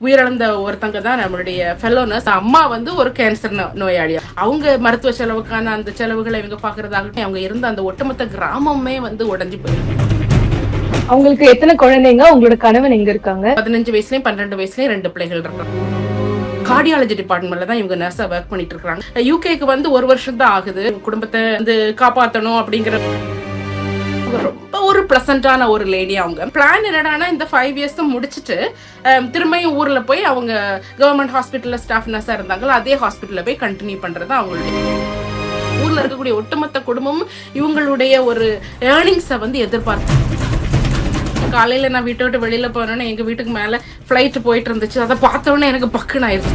உயிரிழந்த ஒருத்தங்க தான் நம்மளுடைய ஃபெலோ நர்ஸ் அம்மா வந்து ஒரு கேன்சர் நோயாளி. அவங்க மருத்துவ செலவுக்கான அந்த செலவுகளை இவங்க பாக்குறதாகட்டும் அவங்க இருந்த அந்த ஒட்டுமொத்த கிராமமே வந்து உடஞ்சு போயிருக்கு அவங்களுக்கு எத்தனை குழந்தைங்க? உங்களோட கணவன் எங்க இருக்காங்க? பதினஞ்சு வயசுலயும் பன்னெண்டு வயசுலயும் ரெண்டு பிள்ளைகள் இருக்காங்க. கார்டியாலஜி டிபார்ட்மெண்ட்ல தான் இவங்க நர்ஸா ஒர்க் பண்ணிட்டு இருக்காங்க. யூகேக்கு வந்து ஒரு வருஷம் தான் ஆகுது. குடும்பத்தை வந்து காப்பாத்தணும் அப்படிங்கிற ரொம்ப ஒரு ப்ளசண்டான ஒரு லேடி அவங்க. பிளான் என்னடானா இந்த ஃபைவ் இயர்ஸும் முடிச்சுட்டு திரும்பியும் ஊரில் போய் அவங்க கவர்மெண்ட் ஹாஸ்பிட்டலில் ஸ்டாஃப் நர்ஸாக இருந்தாங்களோ அதே ஹாஸ்பிட்டலில் போய் கண்டினியூ பண்ணுறது தான் அவங்களுடைய ஊரில் இருக்கக்கூடிய ஒட்டுமொத்த குடும்பமும் இவங்களுடைய ஒரு ஏர்னிங்ஸை வந்து எதிர்பார்த்து. காலையில் நான் வீட்டை விட்டு வெளியில் போனோன்னே எங்கள் வீட்டுக்கு மேலே ஃப்ளைட்டு போயிட்டு இருந்துச்சு. அதை பார்த்தோன்னே எனக்கு பக்குன்னு ஆயிடுச்சு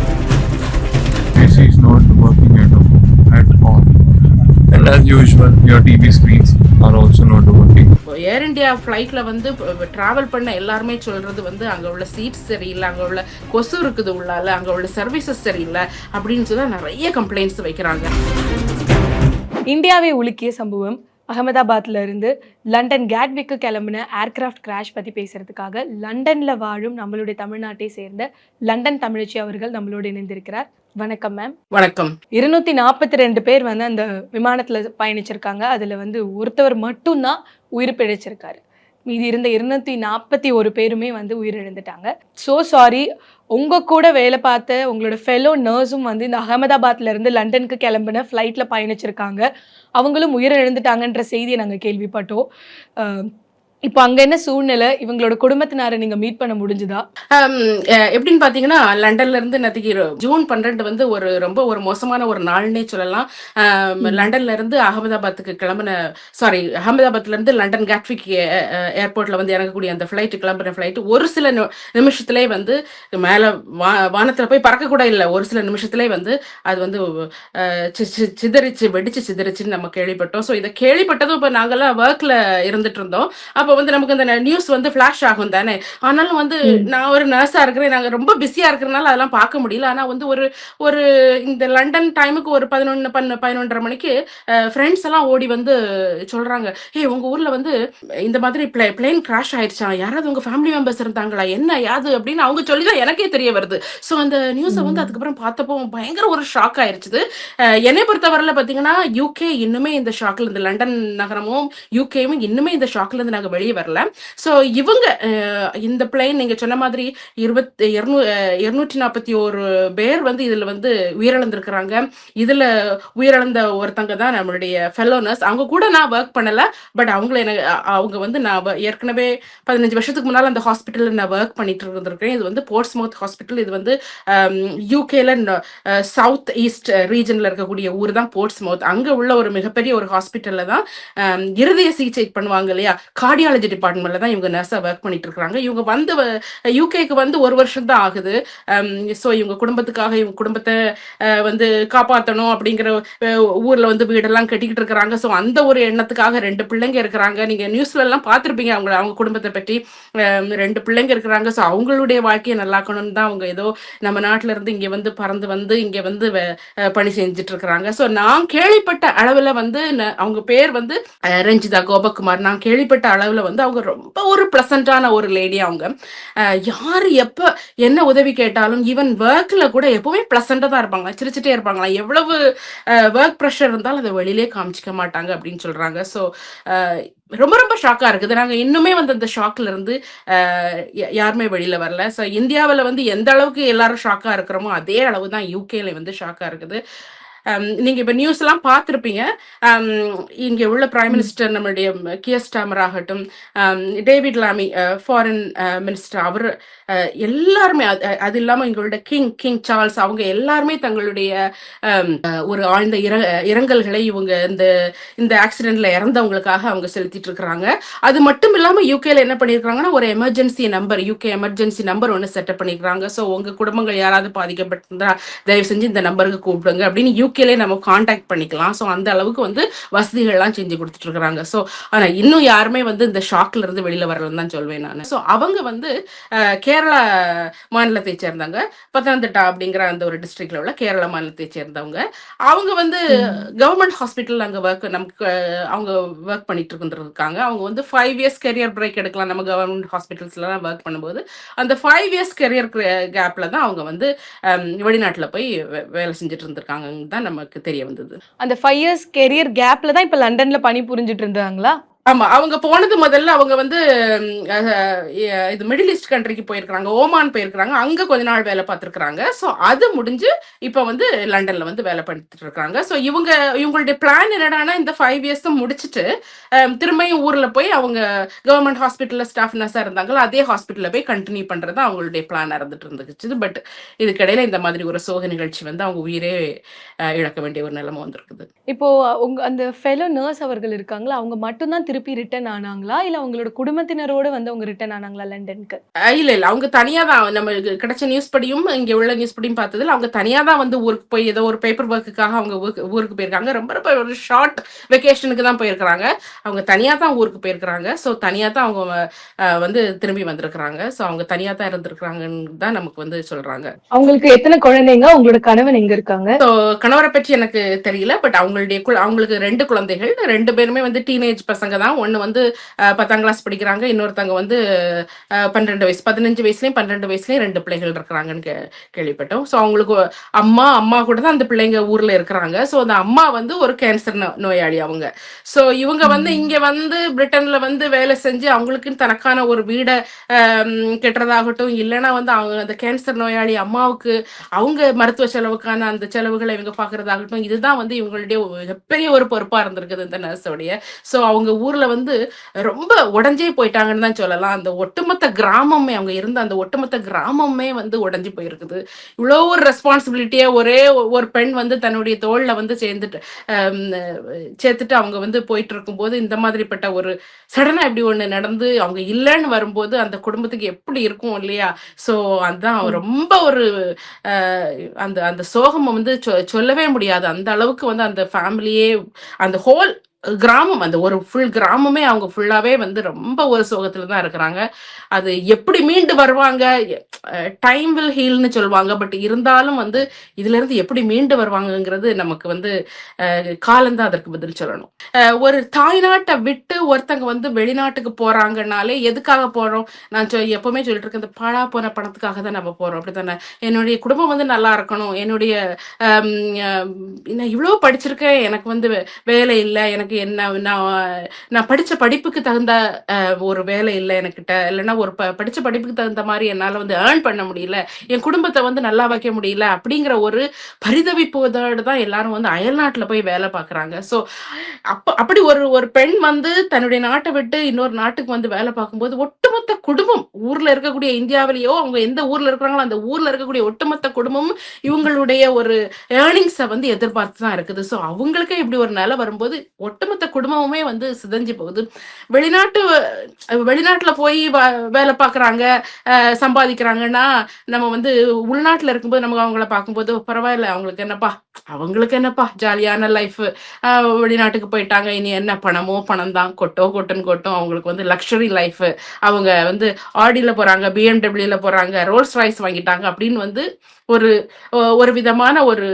as usual, your TV screens. Are also not working. Air India ஃப்ளைட்ல வந்து டிராவல் பண்ண எல்லாருமே சொல்றது வந்து அங்க உள்ள சீட்ஸ் சரியில்லை அங்க உள்ள கொசு இருக்குது உள்ளால அங்க உள்ள சர்வீசஸ் சரியில்லை அப்படின்னு சொல்லி நிறைய கம்ப்ளைண்ட்ஸ் வைக்கிறாங்க இந்தியாவை உலுக்கிய சம்பவம் அகமதாபாத்ல இருந்து லண்டன் கேட்விக்கு கிளம்பின ஏர்கிராஃப்ட் கிராஷ் பத்தி பேசுறதுக்காக லண்டன்ல வாழும் நம்மளுடைய தமிழ்நாட்டை சேர்ந்த லண்டன் தமிழச்சி அவர்கள் நம்மளோடு இணைந்திருக்கிறார். வணக்கம் மேம் வணக்கம். இருநூத்தி நாற்பத்தி ரெண்டு பேர் வந்து அந்த விமானத்துல பயணிச்சிருக்காங்க. அதுல வந்து ஒருத்தவர் மட்டும்தான் உயிர் பிழைச்சிருக்காரு. மீதி இருந்த இருநூத்தி நாற்பத்தி ஒரு பேருமே வந்து உயிரிழந்துட்டாங்க. ஸோ சாரி உங்கள் கூட வேலை பார்த்த உங்களோட ஃபெலோ நர்ஸும் வந்து இந்த அகமதாபாத்லேருந்து லண்டனுக்கு கிளம்புன ஃப்ளைட்டில் பயணிச்சிருக்காங்க. அவங்களும் உயிரிழந்துட்டாங்கன்ற செய்தியை நாங்கள் கேள்விப்பட்டோம். இப்போ அங்க என்ன சூழ்நிலை? இவங்களோட குடும்பத்தினரை நீங்க மீட் பண்ண முடிஞ்சுதா? எப்படின்னு பாத்தீங்கன்னா லண்டன்ல இருந்து இரு- ஜூன் பன்னெண்டு வந்து ஒரு ரொம்ப ஒரு மோசமான ஒரு நாள்னே சொல்லலாம். லண்டன்ல இருந்து அகமதாபாத்துக்கு கிளம்பின சாரி அகமதாபாத்ல இருந்து லண்டன் கேட்விக் ஏர்போர்ட்ல வந்து இறங்கக்கூடிய அந்த ஃபிளைட் கிளம்புன ஃபிளைட் ஒரு சில நி- நிமிஷத்திலே வந்து மேல வானத்துல போய் பறக்க கூட இல்லை. ஒரு சில நிமிஷத்திலே வந்து அது வந்து சிதறிச்சு வெடிச்சு சிதறிச்சுன்னு நம்ம கேள்விப்பட்டோம். ஸோ இதை கேள்விப்பட்டதும் இப்போ நாங்கெல்லாம் ஒர்க்ல இருந்துட்டு இருந்தோம். அப்போ வந்து நமக்கு இந்த நியூஸ் வந்து ஃபிளாஷ் ஆகும் தானே? ஆனாலும் வந்து நான் ஒரு நர்ஸா இருக்கிறேன் நாங்க ரொம்ப பிஸியா இருக்கிறனால அதெல்லாம் பார்க்க முடியல. ஆனா வந்து ஒரு ஒரு இந்த லண்டன் டைமுக்கு ஒரு பதினொன்னு பன்ன பதினொன்றரை மணிக்கு ஃப்ரெண்ட்ஸ் எல்லாம் ஓடி வந்து சொல்றாங்க. ஏய் உங்க ஊர்ல வந்து இந்த மாதிரி பிளேன் கிராஷ் ஆயிடுச்சா? யாராவது உங்க ஃபேமிலி மெம்பர்ஸ் இருந்தாங்களா? என்ன யாது? அப்படின்னு அவங்க சொல்லி தான் எனக்கே தெரிய வருது. ஸோ அந்த நியூஸை வந்து அதுக்கப்புறம் பார்த்தப்போ பயங்கர ஒரு ஷாக் ஆயிருச்சுது. அஹ் என்னை பொறுத்தவரையில பாத்தீங்கன்னா யூகே இன்னுமே இந்த ஷாக்ல இந்த லண்டன் நகரமும் யூகேவும் இன்னுமே இந்த ஷாக்ல இருந்து நாங்க வெளியே வரல. ஸோ இவங்க இந்த பிளேன் நீங்கள் சொன்ன மாதிரி இருபத்தி இருநூ இருநூற்றி நாற்பத்தி ஒரு பேர் வந்து இதில் வந்து உயிரிழந்திருக்கிறாங்க. இதில் உயிரிழந்த ஒருத்தங்க தான் நம்மளுடைய ஃபெலோனர்ஸ் அவங்க கூட நான் ஒர்க் பண்ணலை பட் அவங்கள எனக்கு அவங்க வந்து நான் ஏற்கனவே பதினஞ்சு வருஷத்துக்கு முன்னால் அந்த ஹாஸ்பிட்டலில் நான் ஒர்க் பண்ணிட்டு இருந்திருக்கேன் இது வந்து போர்ட்ஸ்மவுத் ஹாஸ்பிட்டல் இது வந்து யூகேல சவுத் ஈஸ்ட் ரீஜனில் இருக்கக்கூடிய ஊர் தான் போர்ட்ஸ்மவுத் அங்கே உள்ள ஒரு மிகப்பெரிய ஒரு ஹாஸ்பிட்டலில் தான் இருதய சிகிச்சை பண்ணுவாங்க இல்லையா? கார்டியாலஜி டிபார்ட்மெண்ட்ல தான் இவங்க நர்ஸா ஒர்க் பண்ணிட்டு இருக்காங்க இவங்க வந்து யூகேக்கு வந்து ஒரு வருஷம் தான் ஆகுது. Um, ஸோ இவங்க குடும்பத்துக்காக இவங்க குடும்பத்தை வந்து காப்பாற்றணும் அப்படிங்கிற ஊர்ல வந்து வீடெல்லாம் கட்டிக்கிட்டு இருக்கிறாங்க ஸோ அந்த ஒரு எண்ணத்துக்காக ரெண்டு பிள்ளைங்க இருக்கிறாங்க. நீங்க நியூஸ்ல எல்லாம் பார்த்துருப்பீங்க. அவங்க அவங்க குடும்பத்தை பற்றி ரெண்டு பிள்ளைங்க இருக்கிறாங்க. ஸோ அவங்களுடைய வாழ்க்கையை நல்லாக்கணும்னு தான் அவங்க ஏதோ நம்ம நாட்டில இருந்து இங்க வந்து பறந்து வந்து இங்க வந்து பணி செஞ்சுட்டு இருக்கிறாங்க ஸோ நான் கேள்விப்பட்ட அளவுல வந்து அவங்க பேர் வந்து ரஞ்சிதா கோபகுமார் நான் கேள்விப்பட்ட அளவு அளவில் வந்து அவங்க ரொம்ப ஒரு பிளசண்டான ஒரு லேடி அவங்க. யார் எப்போ என்ன உதவி கேட்டாலும் ஈவன் ஒர்க்கில் கூட எப்போவுமே ப்ளசண்ட்டாக தான் இருப்பாங்க. சிரிச்சுட்டே இருப்பாங்களா? எவ்வளவு ஒர்க் ப்ரெஷர் இருந்தாலும் அதை வெளியிலே காமிச்சிக்க மாட்டாங்க அப்படின்னு சொல்றாங்க. ஸோ ரொம்ப ரொம்ப ஷாக்காக இருக்குது. நாங்கள் இன்னுமே வந்து அந்த ஷாக்ல இருந்து யாருமே வெளியில வரல. ஸோ இந்தியாவில் வந்து எந்த அளவுக்கு எல்லாரும் ஷாக்காக இருக்கிறோமோ அதே அளவு தான் யூகேல வந்து ஷாக்காக இருக்குது. நீங்க இப்ப நியூஸ் எல்லாம் பார்த்திருப்பீங்க. இங்க உள்ள பிரைம் மினிஸ்டர் நம்மளுடைய கியர் ஸ்டாமர் ஆகட்டும் டேவிட் லாமி ஃபாரின் மினிஸ்டர் அவர் எல்லாருமே அது அது இல்லாம எங்களோட கிங் கிங் சார்ல்ஸ் அவங்க எல்லாருமே தங்களுடைய ஒரு ஆழ்ந்த இர இரங்கல்களை இவங்க இந்த இந்த ஆக்சிடென்ட்ல இறந்தவங்களுக்காக அவங்க செலுத்திட்டு இருக்கிறாங்க. அது மட்டும் இல்லாம யூகேல என்ன பண்ணிருக்காங்கன்னா ஒரு emergency number UK emergency number ஒன்று செட்டப் பண்ணிருக்காங்க ஸோ உங்க குடும்பங்கள் யாராவது பாதிக்கப்பட்டிருந்தா தயவு செஞ்சு இந்த நம்பருக்கு கூப்பிடுங்க அப்படின்னு யூகே யூகேலே நம்ம காண்டாக்ட் பண்ணிக்கலாம். ஸோ அந்த அளவுக்கு வந்து வசதிகள்லாம் செஞ்சு கொடுத்துட்டு இருக்கிறாங்க ஸோ ஆனால் இன்னும் யாருமே வந்து இந்த ஷாக்ல இருந்து வெளியில வரலன்னு தான் சொல்வேன் நான். ஸோ அவங்க வந்து கேரளா மாநிலத்தை சேர்ந்தவங்க. பத்தனந்திட்டா அப்படிங்கிற அந்த ஒரு டிஸ்ட்ரிக்ட்ல உள்ள கேரளா மாநிலத்தை சேர்ந்தவங்க. அவங்க வந்து கவர்மெண்ட் ஹாஸ்பிட்டல் அங்கே ஒர்க் நமக்கு அவங்க ஒர்க் பண்ணிட்டு இருக்காங்க. அவங்க வந்து ஃபைவ் இயர்ஸ் கெரியர் பிரேக் எடுக்கலாம். நம்ம கவர்மெண்ட் ஹாஸ்பிட்டல்ஸ்லாம் ஒர்க் பண்ணும்போது. அந்த ஃபைவ் இயர்ஸ் கெரியர் கேப்ல தான் அவங்க வந்து வெளிநாட்டுல போய் வேலை செஞ்சுட்டு இருந்திருக்காங்கன்னு தான் நமக்கு தெரிய வந்தது. அந்த ஃபைவ் இயர்ஸ் கெரியர் கேப்ல தான் இப்ப லண்டன்ல பணி புரிஞ்சிட்டு இருந்தாங்களா? ஆமா அவங்க போனது முதல்ல அவங்க வந்து இது மிடில் ஈஸ்ட் கண்ட்ரிக்கு போயிருக்கிறாங்க ஓமான் போயிருக்கிறாங்க அங்க கொஞ்ச நாள் வேலை பார்த்துருக்குறாங்க. ஸோ அது முடிஞ்சு இப்போ வந்து லண்டன்ல வந்து வேலை பண்ணிட்டு இருக்காங்க ஸோ இவங்க இவங்களுடைய பிளான் என்னடான்னா இந்த ஃபைவ் இயர்ஸும் முடிச்சுட்டு திரும்பியும் ஊர்ல போய் அவங்க கவர்மெண்ட் ஹாஸ்பிட்டல்ல ஸ்டாஃப் நர்ஸா இருந்தாங்களோ அதே ஹாஸ்பிட்டல்ல போய் கண்டினியூ பண்றது அவங்களுடைய பிளான் இருந்துட்டு இருந்துச்சு பட் இதுக்கிடையில இந்த மாதிரி ஒரு சோக நிகழ்ச்சி வந்து அவங்க உயிரே இழக்க வேண்டிய ஒரு நிலைமை வந்திருக்குது. இப்போ உங்க அந்த ஃபெலோ நர்ஸ் அவர்கள் இருக்காங்களா அவங்க மட்டும்தான் திருப்பி ரிட்டர்ன் ஆனாங்களா? இல்ல அவங்களோட குடும்பத்தினரோட வந்து அவங்க ரிட்டர்ன் ஆனாங்களா லண்டனுக்கு? இல்ல இல்ல. அவங்க தனியா தான் நம்ம கிடைச்ச நியூஸ் படியும் இங்க உள்ள நியூஸ் படியும் பார்த்ததுல அவங்க தனியா தான் வந்து ஊருக்கு போய் ஏதோ ஒரு பேப்பர் ஒர்க்குக்காக அவங்க ஊருக்கு போயிருக்காங்க. ரொம்ப ரொம்ப ஒரு ஷார்ட் வெக்கேஷனுக்கு தான் போயிருக்கிறாங்க. அவங்க தனியா தான் ஊருக்கு போயிருக்கிறாங்க. ஸோ தனியா தான் அவங்க வந்து திரும்பி வந்திருக்கிறாங்க. ஸோ அவங்க தனியா தான் இருந்திருக்கிறாங்கன்னு தான் நமக்கு வந்து சொல்றாங்க. அவங்களுக்கு எத்தனை குழந்தைங்க? அவங்களோட கணவன் எங்க இருக்காங்க? ஸோ கணவரை பற்றி எனக்கு தெரியல. பட் அவங்களுடைய அவங்களுக்கு ரெண்டு குழந்தைகள். ரெண்டு பேருமே வந்து டீனேஜ் பசங்க தான். ஒன்று வந்து பத்தாம் கிளாஸ் படிக்கிறாங்க. இன்னொருத்தவங்க வந்து அஹ், பன்னிரெண்டு வயசு பதினஞ்சு வயசுலயும் பன்னெண்டு வயசுலயும் ரெண்டு பிள்ளைகள் இருக்கிறாங்கன்னு கே கேள்விப்பட்டோம். ஸோ அவங்களுக்கு அம்மா அம்மா கூட தான் அந்த பிள்ளைங்க ஊர்ல இருக்கிறாங்க. ஸோ அந்த அம்மா வந்து ஒரு கேன்சர் நோயாளி அவங்க. ஸோ இவங்க வந்து இங்க வந்து பிரிட்டன்ல வந்து வேலை செஞ்சு அவங்களுக்குன்னு தனக்கான ஒரு வீடை கட்டுறதாகட்டும் இல்லைன்னா வந்து அவங்க அந்த கேன்சர் நோயாளி அம்மாவுக்கு அவங்க மருத்துவ செலவுக்கான அந்த செலவுகளை இவங்க பார்க்கறதாகட்டும் இதுதான் வந்து இவங்களுடைய மிகப்பெரிய ஒரு பொறுப்பா இருந்திருக்குது இந்த நர்ஸோடைய ஸோ அவங்க ஊர்ல வந்து ரொம்ப உடஞ்சே போயிட்டாங்கன்னு தான் சொல்லலாம். அந்த ஒட்டுமொத்த கிராமமே அவங்க இருந்த அந்த ஒட்டுமொத்த கிராமமே வந்து உடைஞ்சு போயிருக்குது. இவ்வளோ ஒரு ரெஸ்பான்சிபிலிட்டியா ஒரே ஒரு பெண் வந்து தன்னுடைய தோல்ல வந்து சேர்ந்துட்டு சேர்த்துட்டு அவங்க வந்து போயிட்டு இருக்கும்போது இந்த மாதிரிப்பட்ட ஒரு சடனா இப்படி ஒண்ணு நடந்து அவங்க இல்லைன்னு வரும்போது அந்த குடும்பத்துக்கு எப்படி இருக்கும் இல்லையா? ஸோ அதான் ரொம்ப ஒரு அந்த அந்த சோகம் வந்து சொல்லவே முடியாது. அந்த அளவுக்கு வந்து அந்த ஃபேமிலியே அந்த ஹோல் கிராமம் அந்த ஒரு ஃபுல் கிராமமே அவங்க ஃபுல்லாவே வந்து ரொம்ப ஒரு சோகத்துல தான் இருக்கிறாங்க. அது எப்படி மீண்டு வருவாங்க? டைம் வில் ஹீல்னு சொல்லுவாங்க. பட் இருந்தாலும் வந்து இதுல இருந்து எப்படி மீண்டு வருவாங்கங்கிறது நமக்கு வந்து காலம்தான் அதற்கு பதில் சொல்லணும். அஹ், ஒரு தாய்நாட்டை விட்டு ஒருத்தங்க வந்து வெளிநாட்டுக்கு போறாங்கனாலே எதுக்காக போறோம்? நான் சொ- எப்பவுமே சொல்லிட்டு இருக்கேன் இந்த பாழா போன பணத்துக்காக தான் நம்ம போறோம். அப்படித்தானே என்னுடைய குடும்பம் வந்து நல்லா இருக்கணும். என்னுடைய நான் இவ்வளோ படிச்சிருக்கேன். எனக்கு வந்து வேலை இல்லை. எனக்கு என்ன நான் நான் படிச்ச படிப்புக்கு தகுந்த ஒரு வேலை இல்லை எனக்கிட்ட. இல்லைன்னா ஒரு ப படிச்ச படிப்புக்கு தகுந்த மாதிரி என்னால் வந்து ஏர்ன் பண்ண முடியல. என் குடும்பத்தை வந்து நல்லா வைக்க முடியல அப்படிங்கிற ஒரு பரிதவிப்போதோடு தான் எல்லாரும் வந்து அயல்நாட்டில் போய் வேலை பார்க்குறாங்க. ஸோ அப்போ அப்படி ஒரு ஒரு பெண் வந்து தன்னுடைய நாட்டை விட்டு இன்னொரு நாட்டுக்கு வந்து வேலை பார்க்கும்போது ஒட்டுமொத்த குடும்பம் ஊர்ல இருக்கக்கூடிய இந்தியாவிலேயோ அவங்க எந்த ஊர்ல இருக்கிறாங்களோ அந்த ஊர்ல இருக்கக்கூடிய ஒட்டுமொத்த குடும்பமும் இவங்களுடைய ஒரு ஏர்னிங்ஸை வந்து எதிர்பார்த்து தான் இருக்குது. ஸோ அவங்களுக்கே இப்படி ஒரு நிலை வரும்போது ஒட்டுமொத்த குடும்பமுமே வந்து சிதைஞ்சு போகுது. வெளிநாட்டு வெளிநாட்டுல போய் வேலை பார்க்குறாங்க சம்பாதிக்கிறாங்கன்னா நம்ம வந்து உள்நாட்டுல இருக்கும்போது நமக்கு அவங்கள பார்க்கும்போது பரவாயில்ல அவங்களுக்கு என்னப்பா அவங்களுக்கு என்னப்பா ஜாலியான லைஃப் வெளிநாட்டுக்கு போயிட்டாங்க இனி என்ன பணமோ பணம் தான் கொட்டோ கொட்டுன்னு கொட்டும் அவங்களுக்கு வந்து லக்ஸரி லைஃப் அவங்க வந்து ஆடியில் போறாங்க பிஎம்டபிள்யூல போறாங்க ரோல்ஸ் ராய்ஸ் வாங்கிட்டாங்க அப்படின்னு வந்து ஒரு ஒரு விதமான ஒரு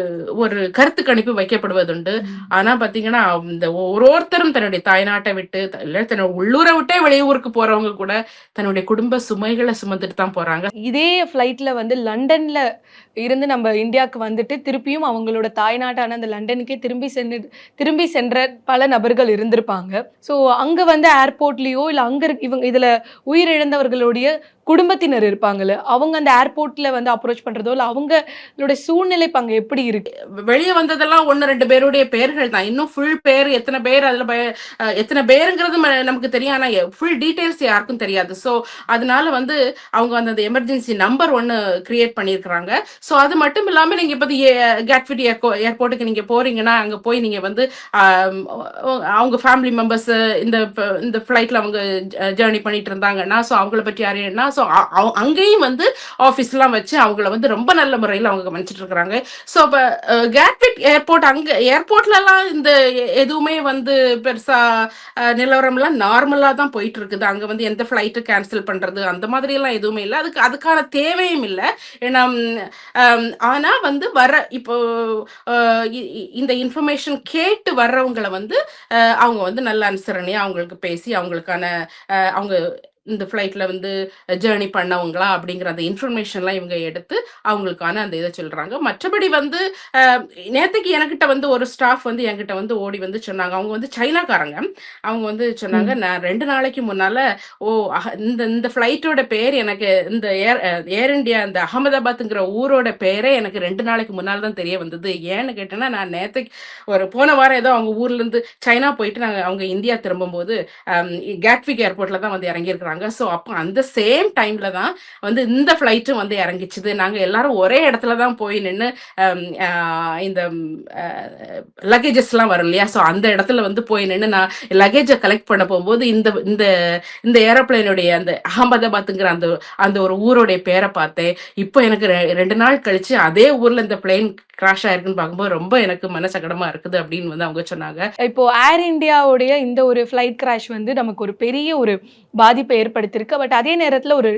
ஒரு கருத்து கணிப்பு வைக்கப்படுவதுண்டு. ஆனா பாத்தீங்கன்னா இந்த ஒரு ஒருத்தரும் தன்னுடைய தாய்நாட்டை விட்டு த- இல்ல தன்னோட உள்ளூரை விட்டே வெளியூருக்கு போறவங்க கூட தன்னுடைய குடும்ப சுமைகளை சுமந்துட்டு தான் போறாங்க. இதே ஃப்ளைட்ல வந்து லண்டன்ல இருந்து நம்ம இந்தியாவுக்கு வந்துட்டு திருப்பியும் அவங்களோட தாய்நாட்டான அந்த லண்டனுக்கே திரும்பி சென்று திரும்பி சென்ற பல நபர்கள் இருந்திருப்பாங்க. ஸோ அங்க வந்து ஏர்போர்ட்லயோ இல்ல அங்க இவங்க இதுல உயிரிழந்தவர்களுடைய குடும்பத்தினர் இருப்பாங்கல்ல அவங்க அந்த ஏர்போர்ட்ல வந்து அப்ரோச் பண்றதோ இல்ல அவங்களோட சூழ்நிலை இப்ப அங்க எப்படி இருக்கு? வெளியே வந்ததெல்லாம் ஒன்னு ரெண்டு பேருடைய பேர்கள் தான். இன்னும் ஃபுல் பேர் எத்தனை பேர் அதுல எத்தனை பேருங்கிறது ம- நமக்கு தெரியும். ஆனால் ஃபுல் டீடைல்ஸ் யாருக்கும் தெரியாது. ஸோ அதனால வந்து அவங்க அந்த அந்த எமர்ஜென்சி நம்பர் ஒன்னு கிரியேட் பண்ணியிருக்கிறாங்க ஸோ அது மட்டும் இல்லாம நீங்க இப்போ கேட்விட் ஏர்போர்ட்டுக்கு நீங்க போறீங்கன்னா அங்க போய் நீங்க வந்து அவங்க ஃபேமிலி மெம்பர்ஸ் இந்த இந்த ஃப்ளைட்ல அவங்க ஜேர்னி பண்ணிட்டு இருந்தாங்கன்னா ஸோ அவங்கள பற்றி அறியணும்னா ஸோ ஸோ அங்கேயும் வந்து ஆஃபீஸ்லாம் வச்சு அவங்கள வந்து ரொம்ப நல்ல முறையில் அவங்க கவனிச்சிட்டு இருக்கிறாங்க. ஸோ இப்போ கேட்விட் ஏர்போர்ட் அங்கே ஏர்போர்ட்லலாம் இந்த எதுவுமே வந்து பெருசாக நிலவரம்லாம் நார்மலாக தான் போயிட்டு இருக்குது அங்கே வந்து எந்த ஃப்ளைட்டு கேன்சல் பண்ணுறது அந்த மாதிரியெல்லாம் எதுவுமே இல்லை. அதுக்கு அதுக்கான தேவையும் இல்லை. ஏன்னா ஆனால் வந்து வர இப்போ இந்த இன்ஃபர்மேஷன் கேட்டு வர்றவங்களை வந்து அவங்க வந்து நல்ல அனுசரணையாக அவங்களுக்கு பேசி அவங்களுக்கான அவங்க இந்த ஃப்ளைட்ல வந்து ஜேர்னி பண்ணவங்களா அப்படிங்கிற அந்த இன்ஃபர்மேஷன்லாம் இவங்க எடுத்து அவங்களுக்கான அந்த இதை சொல்றாங்க. மற்றபடி வந்து அஹ், நேத்துக்கு எனக்கிட்ட வந்து ஒரு ஸ்டாஃப் வந்து என்கிட்ட வந்து ஓடி வந்து சொன்னாங்க. அவங்க வந்து சைனாக்காரங்க. அவங்க வந்து சொன்னாங்க நான் ரெண்டு நாளைக்கு முன்னால ஓ இந்த இந்த ஃப்ளைட்டோட பேர் எனக்கு இந்த ஏர் ஏர் இந்தியா இந்த அகமதாபாத்ங்கிற ஊரோட பேரே எனக்கு ரெண்டு நாளைக்கு முன்னால் தான் தெரிய வந்தது. ஏன்னு கேட்டேன்னா நான் நேற்றுக்கு ஒரு போன வாரம் ஏதோ அவங்க ஊர்ல இருந்து சைனா போயிட்டு நாங்கள் அவங்க இந்தியா திரும்பும்போது கேட்விக் ஏர்போர்ட்ல தான் வந்து இறங்கியிருக்கிறாங்க. ஸோ அப்போ அந்த சேம் டைம்ல தான் வந்து இந்த ஃப்ளைட்டும் வந்து இறங்கிச்சுது. நாங்கள் எல்லாரும் ஒரே இடத்துல தான் போய் நின்று இந்த லக்கேஜஸ்லாம் வரும் இல்லையா? ஸோ அந்த இடத்துல வந்து போய் நின்று நான் லக்கேஜை கலெக்ட் பண்ண போகும்போது இந்த இந்த இந்த ஏரோப்ளைனுடைய அந்த அகமதாபாத்துங்கிற அந்த அந்த ஒரு ஊருடைய பேரை பார்த்தேன். இப்போ எனக்கு ரெ- ரெண்டு நாள் கழிச்சு அதே ஊர்ல இந்த பிளேன் கிராஷ் ஆயிருக்குன்னு பார்க்கும்போது ரொம்ப எனக்கு மனசகடமா இருக்குது அப்படின்னு வந்து அவங்க சொன்னாங்க. இப்போ ஏர் இந்தியாவுடைய இந்த ஒரு ஃப்ளைட் கிராஷ் வந்து நமக்கு ஒரு பெரிய ஒரு பாதிப்பை ஏற்படுத்தியிருக்கு. பட் அதே நேரத்தில் ஒரு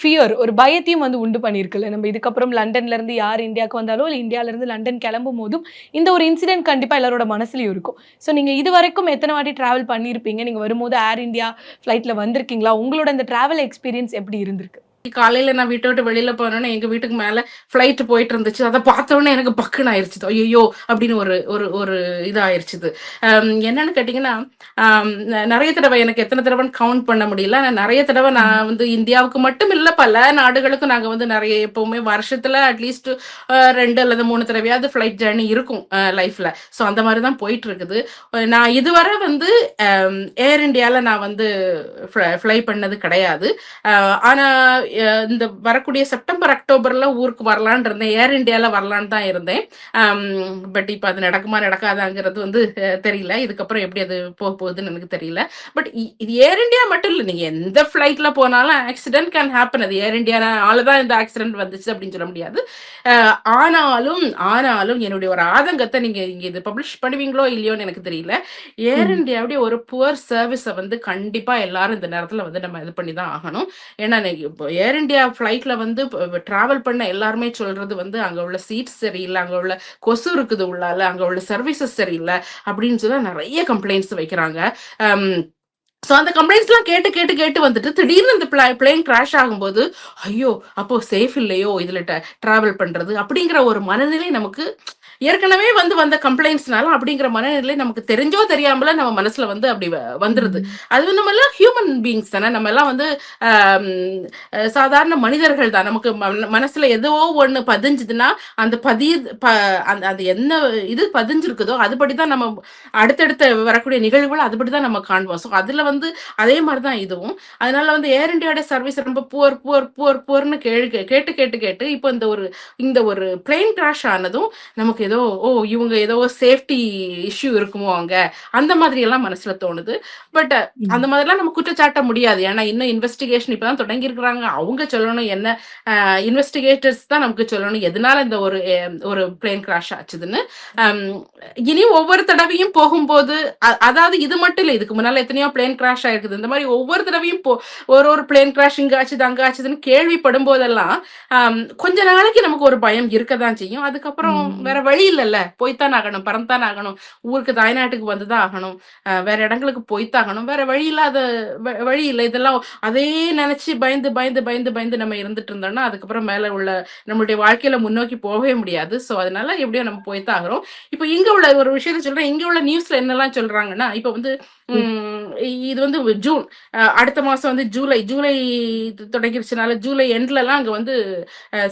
ஃபியர் ஒரு பயத்தையும் வந்து உண்டு பண்ணியிருக்குல்ல நம்ம இதுக்கப்புறம் லண்டன்ல இருந்து யார் இந்தியாவுக்கு வந்தாலும் இல்லை இந்தியால இருந்து லண்டன் கிளம்பும் போதும் இந்த ஒரு இன்சிடென்ட் கண்டிப்பாக எல்லாரோட மனசுலையும் இருக்கும். ஸோ நீங்கள் இது வரைக்கும் எத்தனை வாட்டி ட்ராவல் பண்ணியிருப்பீங்க? நீங்கள் வரும்போது ஏர் இந்தியா ஃப்ளைட்டில் வந்திருக்கீங்களா? உங்களோட அந்த ட்ராவல் எக்ஸ்பீரியன்ஸ் எப்படி இருந்திருக்கு? காலையில நான் வீட்டை விட்டு வெளியில போனோன்னே எங்க வீட்டுக்கு மேல ஃப்ளைட் போயிட்டு இருந்துச்சு அதை பார்த்தோன்னே எனக்கு பக்குன்னு ஆயிருச்சு ஐயோ அப்படின்னு ஒரு ஒரு ஒரு இதாயிருச்சுது. என்னன்னு கேட்டீங்கன்னா நிறைய தடவை எனக்கு எத்தனை தடவைன்னு கவுண்ட் பண்ண முடியல. ஆனால் நிறைய தடவை நான் வந்து இந்தியாவுக்கு மட்டும் இல்ல பல நாடுகளுக்கும் நாங்க வந்து நிறைய எப்பவுமே வருஷத்துல அட்லீஸ்ட் ரெண்டு அல்லது மூணு தடவையாவது ஃப்ளைட் ஜேர்னி இருக்கும் லைஃப்ல ஸோ அந்த மாதிரி தான் போயிட்டு இருக்குது நான் இதுவரை வந்து ஏர் இந்தியால நான் வந்து ஃப்ளை பண்ணது கிடையாது. ஆனால் ஆனா இந்த வரக்கூடிய செப்டம்பர் அக்டோபர்ல ஊருக்கு வரலான்னு இருந்தேன். ஏர் இந்தியால வரலான்னு தான் இருந்தேன். பட் இப்போ அது நடக்குமா நடக்காதாங்கிறது வந்து தெரியல. இதுக்கப்புறம் எப்படி அது போக போகுதுன்னு எனக்கு தெரியல. பட் இது ஏர் இந்தியா மட்டும் இல்லை. நீங்க எந்த ஃபிளைட்ல போனாலும் ஆக்சிடென்ட் கேன் ஹேப்பன் அது ஏர் இந்தியானால தான் இந்த ஆக்சிடென்ட் வந்துச்சு அப்படின்னு சொல்ல முடியாது. ஆனாலும் ஆனாலும் என்னுடைய ஒரு ஆதங்கத்தை நீங்க இங்க இது பப்ளிஷ் பண்ணுவீங்களோ இல்லையோன்னு எனக்கு தெரியல. ஏர் ம். இந்தியாவுடைய ஒரு புவர் சர்வீஸை வந்து கண்டிப்பா எல்லாரும் இந்த நேரத்துல வந்து நம்ம இது பண்ணி தான் ஆகணும். ஏன்னா ஏர் இந்தியா ஃப்ளைட்ல வந்து ட்ராவல் பண்ண எல்லாருமே சொல்றது வந்து அங்க உள்ள சீட்ஸ் சரியில்லை அங்க உள்ள கொசு இருக்குது உள்ளால அங்கே உள்ள சர்வீசஸ் சரியில்லை அப்படின்னு சொல்லி நிறைய கம்ப்ளைண்ட்ஸ் வைக்கிறாங்க. ஸோ அந்த கம்ப்ளைண்ட்ஸ்லாம் கேட்டு கேட்டு கேட்டு வந்துட்டு திடீர்னு இந்த பிளே பிளேன் கிராஷ் ஆகும்போது ஐயோ அப்போ சேஃப் இல்லையோ இதில் ட்ராவல் பண்ணுறது அப்படிங்கிற ஒரு மனநிலை நமக்கு ஏற்கனவே வந்து வந்த கம்ப்ளைண்ட்ஸ்னால அப்படிங்கிற மனநிலை நமக்கு தெரிஞ்சோ தெரியாமல நம்ம மனசுல வந்து அப்படி வந்துருது. அது நம்ம எல்லாம் ஹியூமன் பீயிங்ஸ் தானே. நம்ம எல்லாம் வந்து சாதாரண மனிதர்கள் தான். நமக்கு மன- மனசுல ஏதோ ஒண்ணு பதிஞ்சுதுன்னா அந்த பதி ப அந்த அது என்ன இது பதிஞ்சிருக்குதோ அதுபடி தான் நம்ம அடுத்தடுத்த வரக்கூடிய நிகழ்வுகள் அதுபடி தான் நம்ம காண்போம். ஸோ அதுல வந்து அதே மாதிரி தான் இதுவும். அதனால வந்து ஏர் இந்தியாவோட சர்வீஸ் ரொம்ப புவர் புவர் புவர் புவர்னு கேளு கேட்டு கேட்டு கேட்டு இப்போ இந்த ஒரு இந்த ஒரு பிளேன் கிராஷ் ஆனதும் நமக்கு ஏதோ ஓ இவங்க ஏதோ சேஃப்டி இஷ்யூ இருக்குமோ அங்க? அந்த மாதிரி எல்லாம் மனசுல தோணுது. பட் அந்த மாதிரிலாம் நம்ம குற்றச்சாட்ட முடியாது. ஏன்னா இன்னும் இன்வெஸ்டிகேஷன் இப்பதான் தொடங்கி இருக்கிறாங்க அவங்க சொல்லணும் என்ன இன்வெஸ்டிகேட்டர்ஸ் தான் நமக்கு சொல்லணும். எதனால இந்த ஒரு ஒரு பிளேன் கிராஷ் ஆச்சுதுன்னு. இனி ஒவ்வொரு தடவையும் போகும்போது அதாவது இது மட்டும் இல்லை இதுக்கு முன்னால எத்தனையோ பிளேன் கிராஷ் ஆயிருக்குது. இந்த மாதிரி ஒவ்வொரு தடவையும் போ ஒரு ஒரு பிளேன் கிராஷ் இங்க ஆச்சுது அங்க ஆச்சுதுன்னு கேள்விப்படும் போதெல்லாம் கொஞ்ச நாளைக்கு நமக்கு ஒரு பயம் இருக்கதான் செய்யும். அதுக்கப்புறம். வேற வழி இல்லைல்ல போய்த்தான் ஆகணும் பறந்தான் ஆகணும். ஊருக்கு தாய்நாட்டுக்கு வந்துதான் ஆகணும். வேற இடங்களுக்கு போய்த்தான் ஆகணும். வேற வழி இல்லாத வழி இல்லை. இதெல்லாம் அதே நினைச்சு பயந்து பயந்து பயந்து பயந்து நம்ம இருந்துட்டு இருந்தோம்னா அதுக்கப்புறம் மேல உள்ள நம்மளுடைய வாழ்க்கையில முன்னோக்கி போகவே முடியாது. ஸோ அதனால எப்படியோ நம்ம போய்த்தான் ஆகிறோம். இப்போ இங்க உள்ள ஒரு விஷயத்த சொல்றேன். இங்க உள்ள நியூஸ்ல என்னெல்லாம் சொல்றாங்கன்னா இப்போ வந்து இது வந்து ஜூன். அடுத்த மாசம் வந்து ஜூலை. ஜூலை தொடங்கிருச்சுனால ஜூலை எண்ட்ல எல்லாம் அங்க வந்து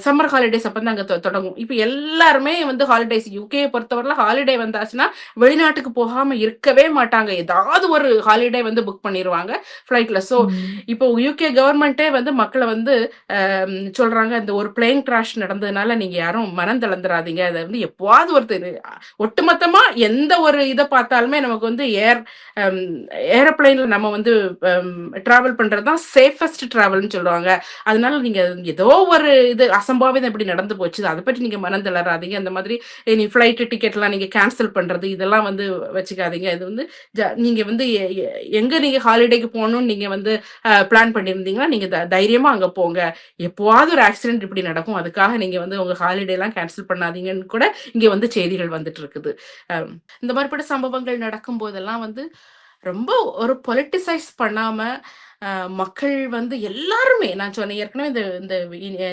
சம்மர் ஹாலிடேஸ் அப்போ தான் அங்கே தொடங்கும். இப்போ எல்லாருமே வந்து ஹாலிடே ஹாலிடேஸ் யூகே பொறுத்தவரையில ஹாலிடே வந்தாச்சுன்னா வெளிநாட்டுக்கு போகாம இருக்கவே மாட்டாங்க. ஏதாவது ஒரு ஹாலிடே வந்து புக் பண்ணிடுவாங்க ஃப்ளைட்ல ஸோ இப்போ யூகே கவர்மெண்ட்டே வந்து மக்களை வந்து சொல்றாங்க இந்த ஒரு பிளேன் கிராஷ் நடந்ததுனால நீங்க யாரும் மனம் தளர்ந்துடாதீங்க அதை வந்து எப்போவாது ஒருத்தர் ஒட்டுமொத்தமா எந்த ஒரு இதை பார்த்தாலுமே நமக்கு வந்து ஏர் ஏரோப்ளைன்ல நம்ம வந்து டிராவல் பண்றது தான் சேஃபஸ்ட் டிராவல்னு சொல்லுவாங்க. அதனால நீங்க ஏதோ ஒரு இது அசம்பாவிதம் இப்படி நடந்து போச்சு. அதை பற்றி நீங்க மனம் தளராதீங்க. அந்த மாதிரி இனி ஃப்ளைட்டு டிக்கெட்லாம் நீங்கள் கேன்சல் பண்ணுறது இதெல்லாம் வந்து வச்சுக்காதீங்க. இது வந்து ஜ- நீங்கள் வந்து எ- நீங்கள் ஹாலிடேக்கு போகணும்னு நீங்கள் வந்து பிளான் பண்ணியிருந்தீங்கன்னா நீங்கள் த- அங்கே போங்க. எப்போவாவது ஒரு ஆக்சிடென்ட் இப்படி நடக்கும். அதுக்காக நீங்கள் வந்து உங்கள் ஹாலிடேலாம் கேன்சல் பண்ணாதீங்கன்னு கூட இங்கே வந்து செய்திகள் வந்துட்டு இருக்குது. இந்த மாதிரிப்பட்ட சம்பவங்கள் நடக்கும் போதெல்லாம் வந்து ரொம்ப ஒரு பொலிட்டிசைஸ் பண்ணாமல் மக்கள் வந்து எல்லாருமே நான் சொன்னேன் ஏற்கனவே இந்த இந்த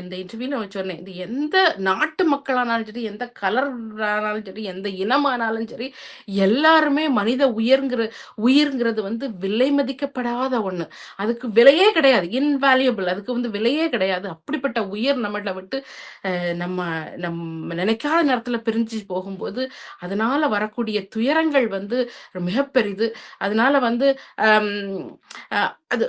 இந்த இன்டர்வியூல சொன்னேன் இது எந்த நாட்டு மக்களானாலும் சரி எந்த கலர் ஆனாலும் சரி எந்த இனமானாலும் சரி எல்லாருமே மனித உயர்ங்கிற உயிர்ங்கிறது வந்து விலை மதிக்கப்படாத ஒன்று அதுக்கு விலையே கிடையாது இன்வேல்யூபிள் அதுக்கு வந்து விலையே கிடையாது. அப்படிப்பட்ட உயிர் நம்மள விட்டு நம்ம நம் நினைக்காத நேரத்தில் பிரிஞ்சு போகும்போது அதனால வரக்கூடிய துயரங்கள் வந்து மிகப்பெரிது. அதனால வந்து அது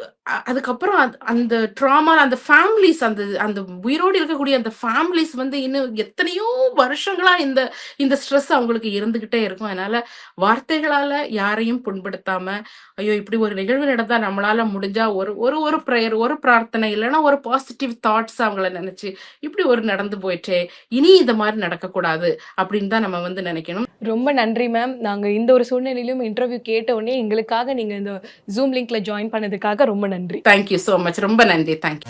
அதுக்கப்புறம் அந்த ட்ராமா அந்த ஃபேமிலிஸ் அந்த அந்த உயிரோடு இருக்கக்கூடிய அந்த ஃபேமிலிஸ் வந்து இன்னும் எத்தனையோ வருஷங்களா இந்த இந்த ஸ்ட்ரெஸ் அவங்களுக்கு இருந்துகிட்டே இருக்கும். அதனால வார்த்தைகளால யாரையும் புண்படுத்தாம ஐயோ இப்படி ஒரு நிகழ்வு நடந்தா நம்மளால முடிஞ்சா ஒரு ஒரு ஒரு ப்ரேயர் ஒரு பிரார்த்தனை இல்லைன்னா ஒரு பாசிட்டிவ் தாட்ஸ் அவங்கள நினைச்சு இப்படி ஒரு நடந்து போயிட்டே இனி இந்த மாதிரி நடக்கக்கூடாது அப்படின்னு தான் நம்ம வந்து நினைக்கணும். ரொம்ப நன்றி மேம் நாங்க இந்த ஒரு சூழ்நிலையிலும் இன்டர்வியூ கேட்ட உடனே எங்களுக்காக நீங்க இந்த ஜூம் லிங்க்ல ஜாயின் பண்ணதுக்காக ரொம்ப ரொம்ப நன்றி. தேங்க்யூ ஸோ மச் ரொம்ப நன்றி. தேங்க்யூ